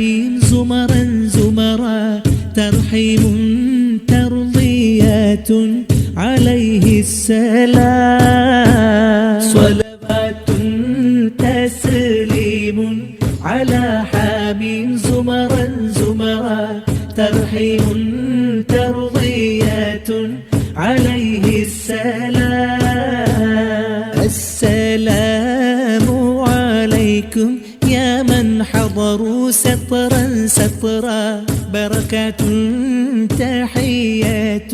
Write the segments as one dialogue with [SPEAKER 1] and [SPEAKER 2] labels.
[SPEAKER 1] حميم زمرا زمرا ترحيم ترضيات عليه السلام. صلوات تسليم على حميم زمرا زمرا ترحيم حضروا سطرا سطرا بركات تحيات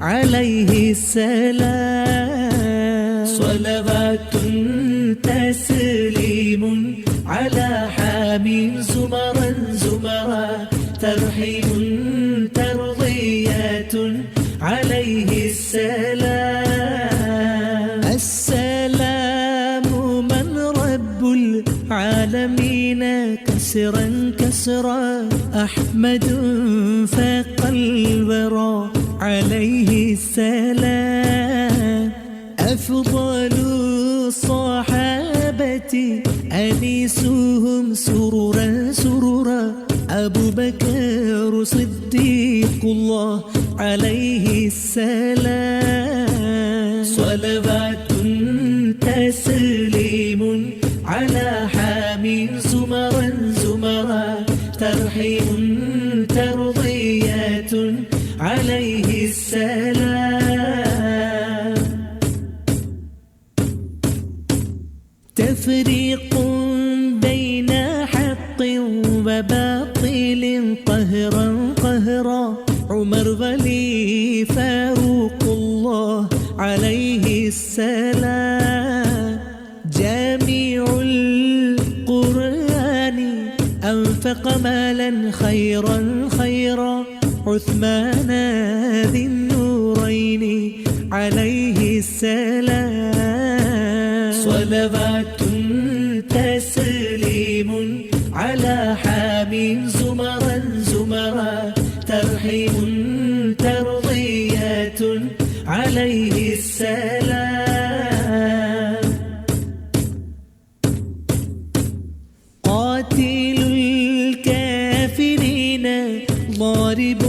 [SPEAKER 1] عليه السلام. صلوات تسليم على حامين زمرا زمرا ترحيم كسرا كسرا أحمد فاق الورى عليه السلام. أفضل الصحابة أنيسهم سرورا سرورا. أبو بكر صديق الله عليه السلام. صلوات تسليم على عليه السلام. جامع القرآن أنفق مالا خيرا خيرا. عثمان ذي النورين عليه السلام. صلوات تسليم على حامين زمرا زمرا ترحيم ترضيات عليه السلام. قاتل الكافرين ضارب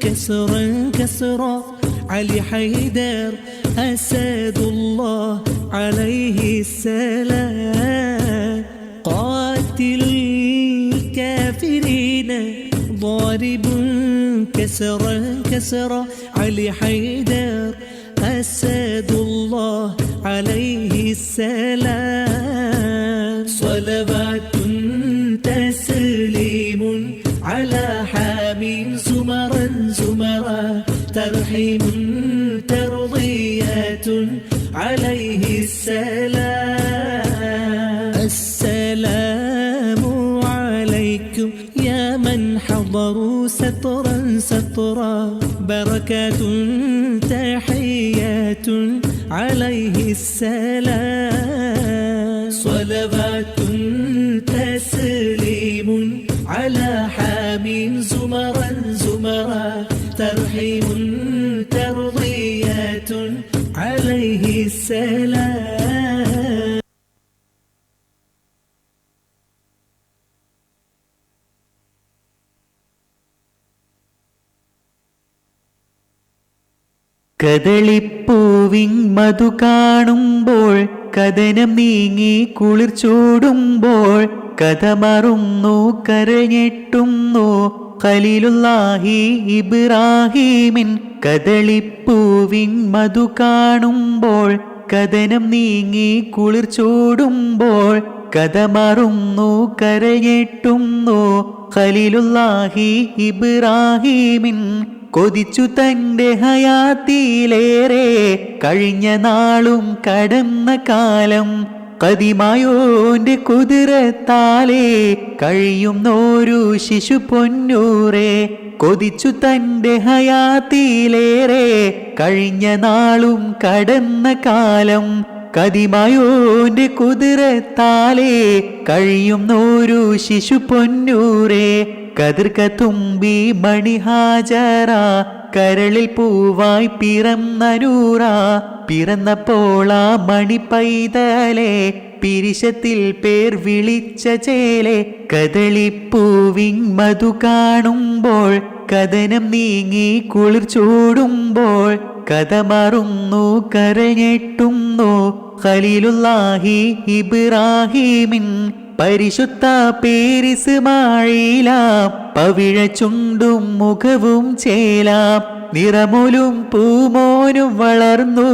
[SPEAKER 1] كسرا كسرا علي حيدر أسد الله عليه السلام. قاتل الكافرين ضارب كسرا كسرا علي حيدر أسد الله عليه السلام. صلوات تسليم على حامين زمرا زمرا ترحيم ترضيات عليه السلام. السلام عليكم يا من حضروا سطرا سطرا بركات عليه السلام. صلوات تسليم على حامين زمرا زمرا ترحيم ترضيات عليه السلام.
[SPEAKER 2] കദളിപ്പൂവിൻ മധു കാണുമ്പോൾ കഥനം നീങ്ങി കുളിർ ചൂടുമ്പോൾ കഥ മറുന്നു കരഞ്ഞെട്ടുന്നു ഖലീലുല്ലാഹി ഇബ്രാഹീമിൻ കദളിപ്പൂവിൻ മധു കാണുമ്പോൾ കഥനം നീങ്ങി കുളിർ ചൂടുമ്പോൾ കഥ മറുന്നു കരഞ്ഞെട്ടുന്നു ഖലീലുല്ലാഹി ഇബ്രാഹീമിൻ കൊതിച്ചു തന്റെ ഹയാത്തിയിലേറെ കഴിഞ്ഞ നാളും കടന്ന കാലം കതിമായോന്റെ കുതിരത്താലേ കഴിയുന്നോരു ശിശു പൊന്നൂറെ. കൊതിച്ചു തന്റെ ഹയാത്തിയിലേറെ കഴിഞ്ഞ നാളും കടന്ന കാലം കതിമായോന്റെ കുതിരത്താലേ നൂരു ശിശു പൊന്നൂരേ. കതിർക്ക തുമ്പി മണിഹാജറ കരളിൽ പൂവായി പിറന്നനൂറ. പിറന്നപ്പോൾ ആ മണി പൈതലെ പിരിശത്തിൽ പേർ വിളിച്ച ചേലെ. കദളിപ്പൂവിൻ മധു കാണുമ്പോൾ കഥനം നീങ്ങി കുളിർ ചൂടുമ്പോൾ കഥ മറുന്നു കരഞ്ഞെട്ടുന്നു ഖലീലുല്ലാഹി ഇബ്രാഹിമിൻ പരിശുദ്ധ പേരിസ് മാഴിലാം പവിഴ ചുണ്ടും മുഖവും ചേലാം. നിറമുലും പൂമോനും വളർന്നു.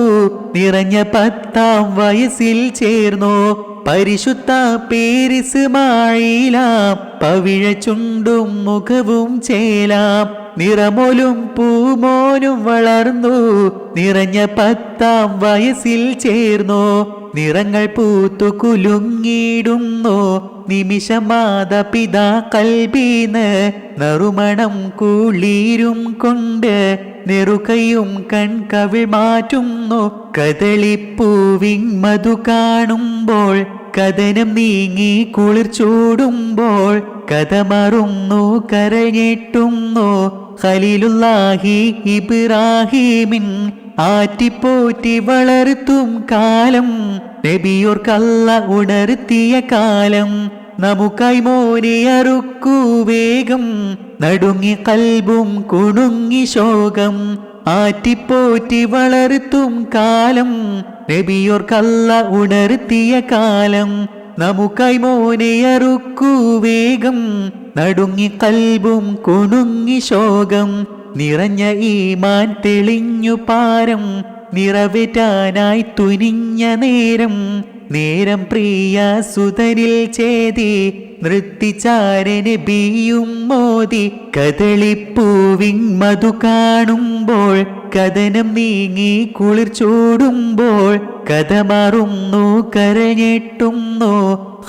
[SPEAKER 2] നിറഞ്ഞ പത്താം വയസ്സിൽ ചേർന്നു. പരിശുദ്ധ പേരിസ് മാഴിലാം പവിഴ ചുണ്ടും മുഖവും ചേലാം. നിറമൊലും പൂമോനും വളർന്നു. നിറഞ്ഞ പത്താം വയസ്സിൽ ചേർന്നു. നിറങ്ങൾ പൂത്തു കുലുങ്ങിയിടുന്നു. നിമിഷമാത പിതാ കൽബീന്ന് നറുമണം കൂളീരും കൊണ്ട് നെറുകയും കൺകവിൾ മാറ്റുന്നു. കദളിപ്പൂവിൻ മധു കാണുമ്പോൾ കഥനം നീങ്ങി കുളിർ ചൂടുമ്പോൾ കഥ മറുന്നു കരഞ്ഞിട്ടുന്നു ഖലീലുല്ലാഹി ഇബ്രാഹിമിൻ ആറ്റിപ്പോറ്റി വളർത്തും കാലം. നബിയോർക്കല്ല ഉണർത്തിയ കാലം. നമുക്കായി മോനെ അറുക്കൂ വേഗം. നടുങ്ങി കൽബും കുണുങ്ങി ശോകം. ആറ്റിപ്പോറ്റി വളർത്തും കാലം നബിയോർക്കല്ല ഉണർത്തിയ കാലം. നമുക്കായി മോനെ അറുക്കൂ വേഗം നടുങ്ങി കൽബും കുണുങ്ങി ശോകം. നിറഞ്ഞ ഈമാൻ തെളിഞ്ഞു പാരം നിറവേറ്റാനായി തുനിഞ്ഞ നേരം. നേരം പ്രിയ സുതരിൽ ചേതി നൃത്തിചാരന് ബിയും മോതി. കദളിപ്പൂവിൻ മധു കാണുമ്പോൾ കഥനം നീങ്ങി കുളിർ ചൂടുമ്പോൾ കഥ മാറുന്നു കരഞ്ഞെട്ടുന്നു.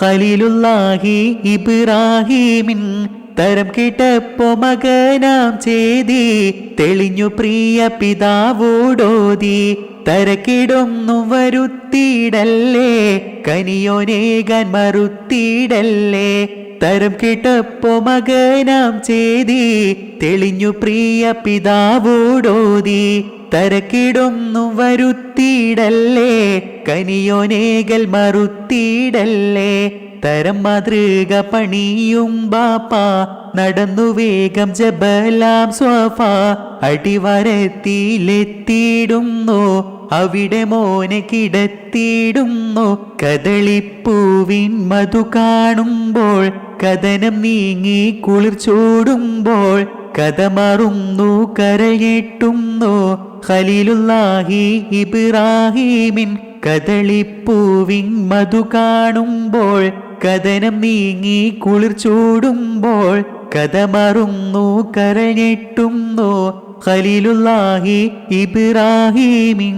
[SPEAKER 2] ഖലീലുല്ലാഹി ഇബ്രാഹിമിൻ തരം കേട്ടപ്പോ മകനാം ചെയ്തി തെളിഞ്ഞു പ്രിയ പിതാവോടോതി. തരക്കിടൊന്നും വരുത്തിയിടല്ലേ കനിയോനേകാൻ മറുത്തിയിടല്ലേ. തരം കേട്ടപ്പോ മകനാം ചെയ്തി തെളിഞ്ഞു പ്രിയ പിതാവോടോതി. തരക്കിടൊന്നും വരുത്തിയിടല്ലേ കനിയോനേകൽ മറുത്തിയിടല്ലേ. തരം മാതൃക പണിയും ബാപ്പ. നടന്നു വേഗം ജബലാം സ്വഫ. അടിവരത്തിയിലെത്തിയിടുന്നു. അവിടെ മോനെ കിടത്തിയിടുന്നു. കദളിപ്പൂവിൻ മധു കാണുമ്പോൾ കഥനം നീങ്ങി കുളിർ ചൂടുമ്പോൾ കഥ മറുന്നു കരയിട്ടുന്നു ഖലീലുല്ലാഹി ഇബ്രാഹീമിൻ കദളിപ്പൂവിൻ മധു കാണുമ്പോൾ കഥനം നീങ്ങി കുളിർ ചൂടുമ്പോൾ കഥ മറുന്നു കരഞ്ഞെട്ടുന്നു ഖലീലുല്ലാഹി ഇബ്രാഹിമിൻ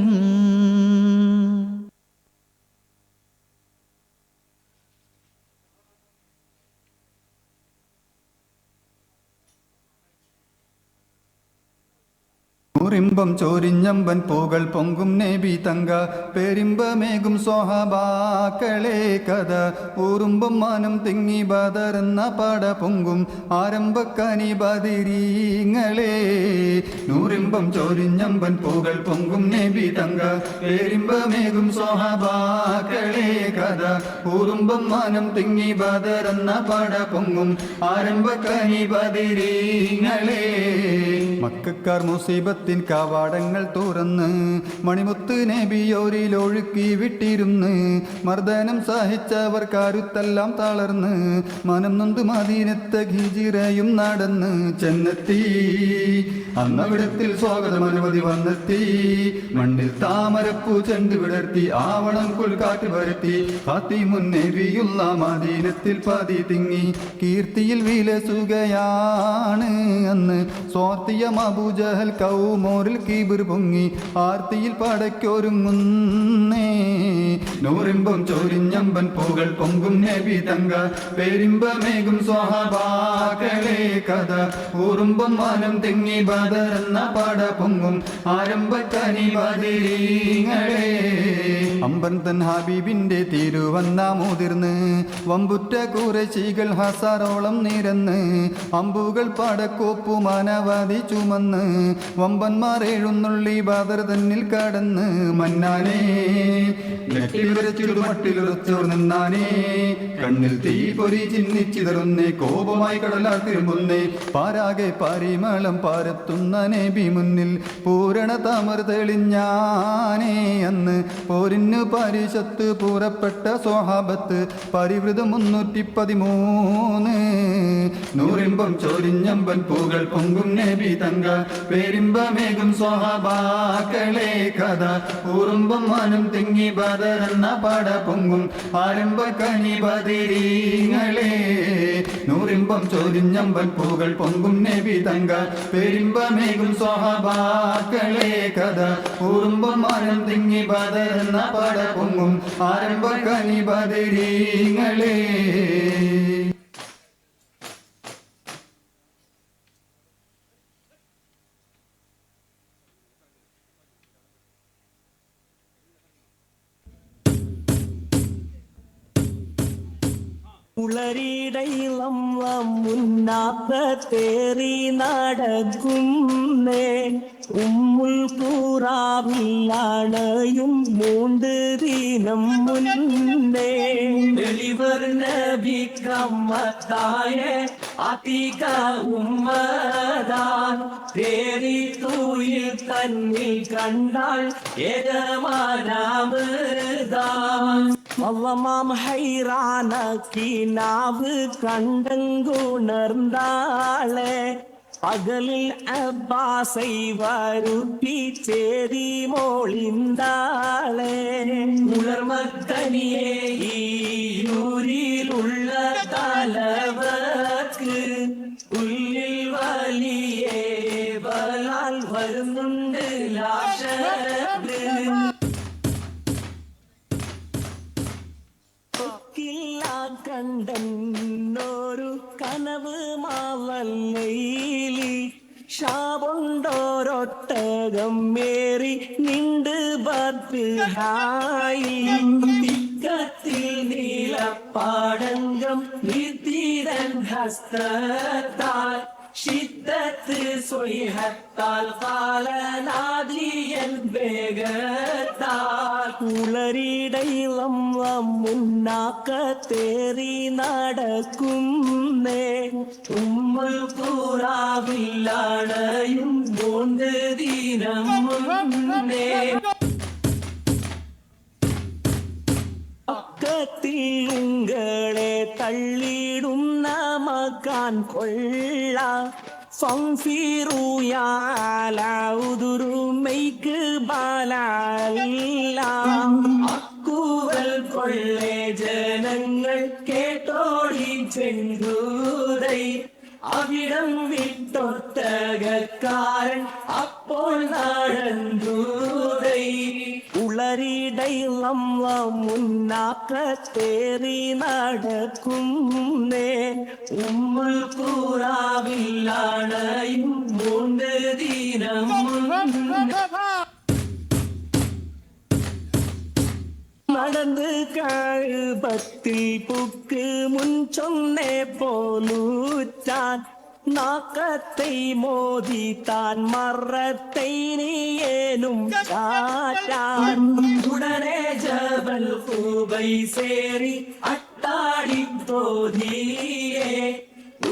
[SPEAKER 3] നൂറിമ്പം ചോരിഞ്ഞമ്പൻ പൂകൾ പൊങ്കും നേബി തങ്ക. പെരിമ്പമേകും സ്വഹബാക്കളെ കഥ. ഊറുമ്പം മാനം തിങ്ങി ബദർന്ന പട പൊങ്കും. ആരംഭക്കനി ബദിരീങ്ങളേ. നൂറിമ്പം ചോരിഞ്ഞമ്പൻ പൂകൾ പൊങ്കും നേബി തങ്ക. പെരിമ്പമേകും സ്വഹബാക്കളെ കഥ. ഊറുമ്പം മാനം തിങ്ങി ബദർന്ന പട പൊങ്കും. ആരംഭക്കനി ബദിരീങ്ങളേ. മക്കാർ മുസീബത്തിൻ കവാടങ്ങൾ തുറന്ന് മണിമുത്ത് നബിയോരിൽ ഒഴുക്കി വിട്ടിരുന്ന് മർദ്ദനം സഹിച്ചവർ കരുത്തെല്ലാം തളർന്ന് മനം നൊന്ത് മദീനത്തെ ഹിജിറയും നടന്ന് ചെന്നെത്തി. അന്നവിടത്തിൽ സ്വാഗതം അനുമതി വന്നെത്തി. മണ്ണിൽ താമരപ്പൂ ചെണ്ട് വിടർത്തി ആവണം കുൽക്കാറ്റ് വരുത്തി അതി മുന്നേവിയുള്ള മദീനത്തിൽ പതി തിങ്ങി. കീർത്തിയിൽ വിലസുകയാണ് അന്ന്. സ്വാർത്തിയ മബുജഹൽ കൗമോറിൽ കീബിർ പൊങ്ങി ആർത്തിയിൽ പടയ്ക്കൊരുങ്ങുന്നേ. നൂറിമ്പം ചോരിഞ്ഞമ്പൻ പൂകൾ പൊങ്കും നബി തങ്ക. പെരിമ്പമേകും സ്വഹബാക്കളെ കഥ. ഊറുമ്പം മാനം തെങ്ങി ബദറെന്ന പാട പൊങ്ങും ആരംഭക്കനി ബദിരീങ്ങളെ അമ്പൻ തൻ ഹബീബിന്റെ തിരുവന്ന മുതിർന്ന്. വമ്പുറ്റ കുറശികൾ ഹസാറോളം നിരന്ന്. അമ്പുകൾ പടക്കോപ്പു മാനവാതി ചുമന്ന്. വമ്പന്മാർ എഴുന്നള്ളി ബാദർ തന്നിൽ കടന്ന് മന്നാനേ മട്ടിലുറച്ചോർ നിന്നാനേ കണ്ണിൽ തീ പൊരി ചിന്നിച്ചിതറുന്നേ കോപമായി കടലാൽ തിരുമ്പുന്നേ പാരാകെ പരിമളം പാരത്തുന്ന നബി മുന്നിൽ പൂരണ താമർ തെളിഞ്ഞാനേ അന്ന് പോരിന് പരിശത്ത് പൂരപ്പെട്ട സ്വഹാബത്ത് പരിവൃതം മുന്നൂറ്റി പതിമൂന്ന്. നൂറിമ്പം ചോരിഞ്ഞമ്പൻ പൂകൾ പൊങ്കും നബി തങ്ക പേരിമ്പമേകും സ്വഹാബാക്കളെ കഥ. ഉറുമ്പും മാനം തിങ്ങി ബദറെന്ന പട പൊങ്കും. ആരംഭ കനി ബദിരീങ്ങളെ നൂറിമ്പം ചൊരിഞ്ഞമ്പൻ പൂകൾ പൊങ്കും നബി തങ്ക. പെരുമ്പമേകും സ്വഹബാക്കളെ കഥ. ഉറുമ്പും മാനം തിങ്ങി ബദറെന്ന പട പൊങ്കും. ആരംഭ കനി ബദിരീങ്ങളെ
[SPEAKER 4] ഉളരിടയിളം മുന്നാത്തത്തേറി നടക്കുന്നേ. ഉമ്മുൽ കൂറാവില്ലാണയും മൂണ്ട് ദിനം മുന്നേ. വെളിവർ നബിക്കമ്മത്തായ അധിക ഉമ്മദാൻ. തേറി തൂയിൽ തന്നിൽ കണ്ടാൽ ഏകമാനാമൃതാൻ மவ்வமாம் ஹைரானாக்கி நாவு கண்டங்குணர்ந்தாளே. பகலில் அப்பாசை வருத்தி சேரி மொழிந்தாளே. உலர் மக்களியே ஈரூரில் உள்ள தலைவர்க்கு உள்ளில் வலியே வலால் வருந்துண்டு லாஷ കണ്ടന്നൊരു കനവ് മാവല്ലയിലി ഷാബുണ്ടോരൊട്ടകം മേറി നിണ്ട് ബത്ത് ഹായി തിക്കത്തിൽ നീലപ്പാടങ്കം നിർത്തിരൻ ഹസ്തത്താൽ ഷിദ്ദത്ത് സ്വൈഹത്താൽ കാലനാദിയൻ വേഗത്താൽ കുളരിടയിളം മുന്നാക്കത്തേറി നടക്കുന്നേ ഉമ്മൽ കൂറാവില്ലാണയും മൂന്ന് ദിനം മുന്നേ പക്കത്തിൽ ഉങ്ങളെ തള്ളിയിടുന്ന മകാൻ കൊള്ള ഫംഫിറുയാലുതുരുമൈക്ക് ബാലല്ല അക്കുവൽ കൊള്ളേ ജനങ്ങൾ കേട്ടോടി ചെങ്കൂതൈ അവിടം വിട്ടൊട്ടകക്കാരൻ അപ്പോൾ നടന്തൂതൈ ഉളരിടയിളം മുന്നാക്കത്തേറി നടക്കുന്നേ ഉമ്മുൽ കൂറാവില്ലാണയും മൂന്ന് ദിനം മുന്നേ നടന്ന് കഴുപത്തിൽ പുക്ക് മുൻ ചൊന്നേ പോലൂറ്റാൻ നാക്കത്തെ മോദി താൻ മറത്തെ നീയേനും ചാറ്റാൻ ഉടനെ ജബൽ ഹൂബൈ സേറി അട്ടാടി തോതിയേ.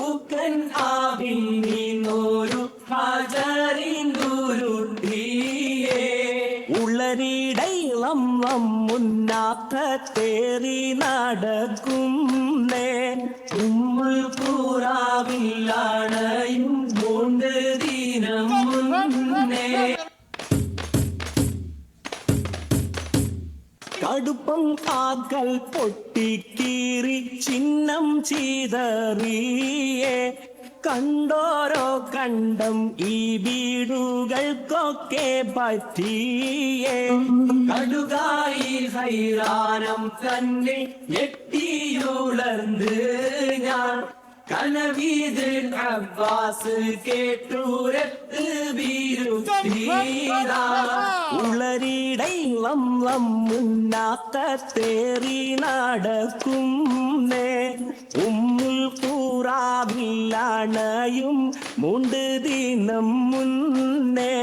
[SPEAKER 4] ൂക്കൻ ആവിൻ നീന്നോരു ഉള്ളരിടൈളം ഉളരിടയിളം മുന്നാക്കത്തേറി നടക്കുന്നേ കൂറാവില്ലാണയും മൂന്ന് ദിനം മുന്നേ കടുപ്പം കാക്കൽ പൊട്ടിക്കീറി ചിഹ്നം ചീതറിയേ കണ്ടോരോ കണ്ടം ഈ വീടുകൾക്കൊക്കെ പറ്റിയേ കടുകായി ഹൈറാനം തന്നെ ഞെട്ടിയുളർന്ന് ഞാൻ കനവീത് അബ്ബാസ് കേട്ടൂരത്ത് വീരുത്തീരാ ഉളരിടൈ ലം ലം മുന്നാത്ത തേറി നടക്കും നേ ഉമ്മുൽ കൂറാവില്ലണയും മുണ്ട് ദിനം മുന്നേ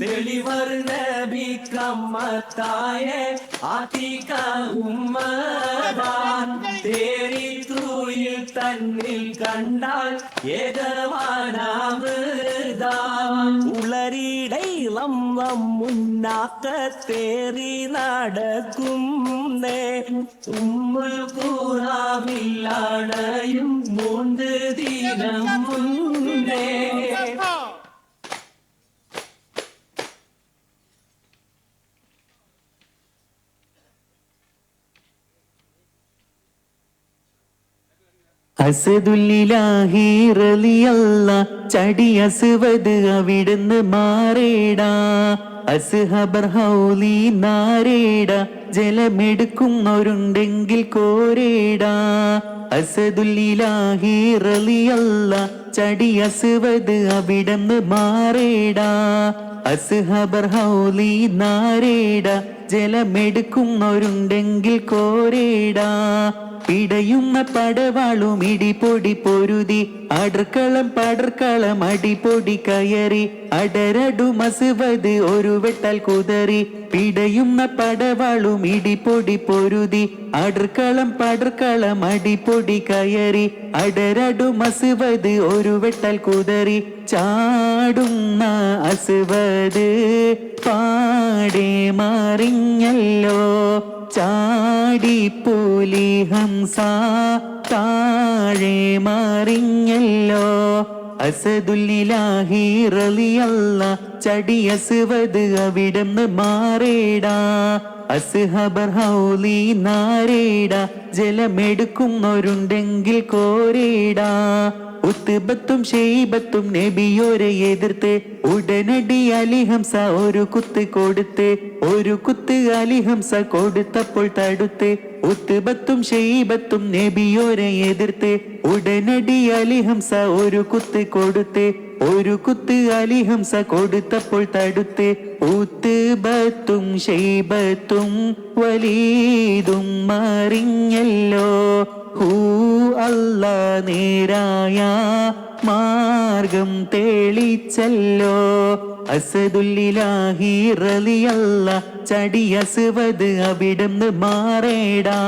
[SPEAKER 4] തെളിവർ നബിക്കമ്മത്തായ ആത്തിക ഉമ്മദാൻ തേരി തൂയിൽ തന്നിൽ കണ്ടാൽ ഏകവാനാമൃതാൻ ഉളരിടൈ ലം ലം മുന്നാക്ക തേറി നടക്കും നേ ഉമ്മുൽ കൂറാവില്ലണയും മൂന്ന് ദിനം മുന്നേ
[SPEAKER 2] അസദുല്ലിലാഹി റളിയല്ല ചടി അസുവത് അവിടുന്ന് മാറേടാ. അസുഹബർ ഹൗലി നാരേട ജലമെടുക്കുന്നവരുണ്ടെങ്കിൽ കോരേടാ. അസദുല്ലിലാഹി റളിയല്ല ചടി അസുവത് അവിടുന്ന് മാറേടാ. അസ്ഹബർ ഹൗലി നാരേട ജലമെടുക്കുന്നവരുണ്ടെങ്കിൽ കോരേട. പിടയുന്ന പടവാളും ഇടിപൊടി പൊരുതി അടർക്കളം പടർക്കളം അടിപൊടി കയറി. അടരടു മസുവത് ഒരു വെട്ടൽ കുതറി. പിടയുന്ന പടവാളും ഇടിപൊടി പൊരുതി അടർക്കളം പടർക്കളം അടിപൊടി കയറി. അടരടു മസുവത് ഒരു വെട്ടൽ കുതറി. ചാടുന്ന അസുവത് പാടെ മാറിഞ്ഞല്ലോ. ചാടിപ്പൂലി ഹംസ താഴെ മാറിഞ്ഞല്ലോ. അസദുല്ലാഹിറലിയല്ല ചടി അസുവത് അവിടുന്ന് മാറേടാ. അസ്ഹബർ ഹൗലി നാരേട ജലമെടുക്കുന്നവരുണ്ടെങ്കിൽ കോരേടാ. ഉത്തുബത്തും ഷെയ്ബത്തും നബിയോരെ എതിർത്ത് ഉടനടി അലിഹംസ ഒരു കുത്ത് കൊടുത്ത് ഒരു കുത്ത് അലിഹംസ കൊടുത്തപ്പോൾ തടുത്ത് ഉത്തുബത്തും ഷെയ്ബത്തും നബിയോരെ എതിർത്ത് ഉടനടി അലിഹംസ ഒരു കുത്ത് കൊടുത്ത് ഒരു കുത്ത് അലിഹംസ കൊടുത്തപ്പോൾ തടുത്ത് ഉത്തുബത്തും ഷെയ്ബത്തും വലീതും മറിഞ്ഞല്ലോ. ഹൂ അല്ല നേരായ മാർഗം തെളിച്ചല്ലോ. അസദുല്ലിലാഹി റളിയല്ല ചടി അസുവത് അവിടുന്ന് മാറേടാ.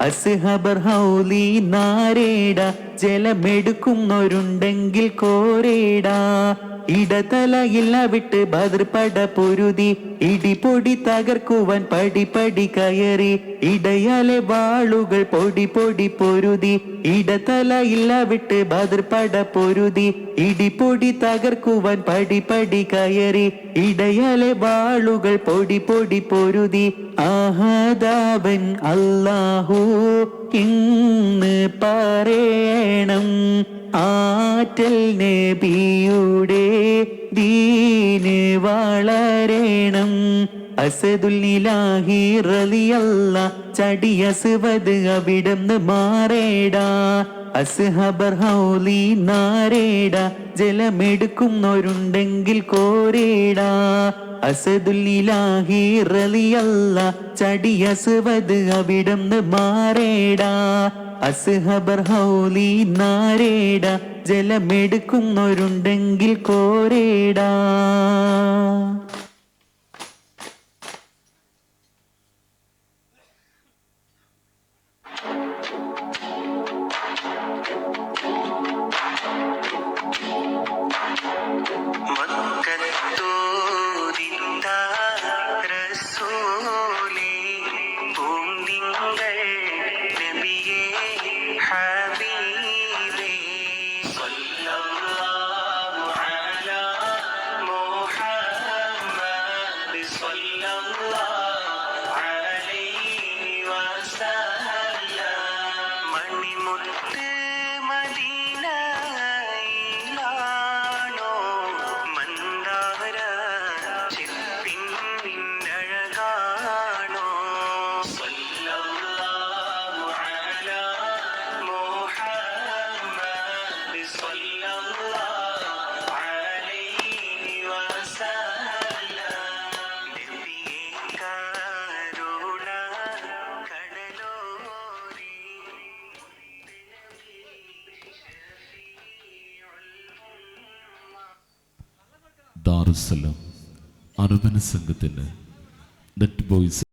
[SPEAKER 2] അസ്ഹബർ ഹൗലി നാരേടാ ജലമെടുക്കുന്നവരുണ്ടെങ്കിൽ കോരേടാ. ഇടതലയില്ല വിട്ട് ബദർപട പൊരുതി ഇടിപൊടി തകർക്കുവാൻ പടി പടി കയറി ഇടയാലെ വാളുകൾ പൊടി പൊടി പൊരുതി ഇടതലയില്ല വിട്ട് ബദർപട പൊരുതി ഇടിപൊടി തകർക്കുവാൻ പടി പടി കയറി ഇടയാലെ വാളുകൾ പൊടി പൊടി പൊരുതി ആഹദാവൻ അല്ലാഹു ഇന്ന് പറയണം ആറ്റൽ നബിയുടെ ദീന് വളരണം. അസദുല്ലിലാഹി റളിയല്ല ചടി അസുവത് അവിടുന്ന് മാറേടാ. അസ്ഹബർ ഹൗലി നാരേടാ ജലമെടുക്കുന്നവരുണ്ടെങ്കിൽ കോരേടാ. അസദുല്ലിലാഹി റലിയല്ല ചടി അസുവത് അവിടുന്ന് മാറേടാ. അസ്ഹബർ ഹൗലി നാരേട ജലമെടുക്കുന്നവരുണ്ടെങ്കിൽ കോരേടാ.
[SPEAKER 5] ദാറുസലാം അറുപന സംഘത്തിന് ദറ്റ് ബോയ്സ്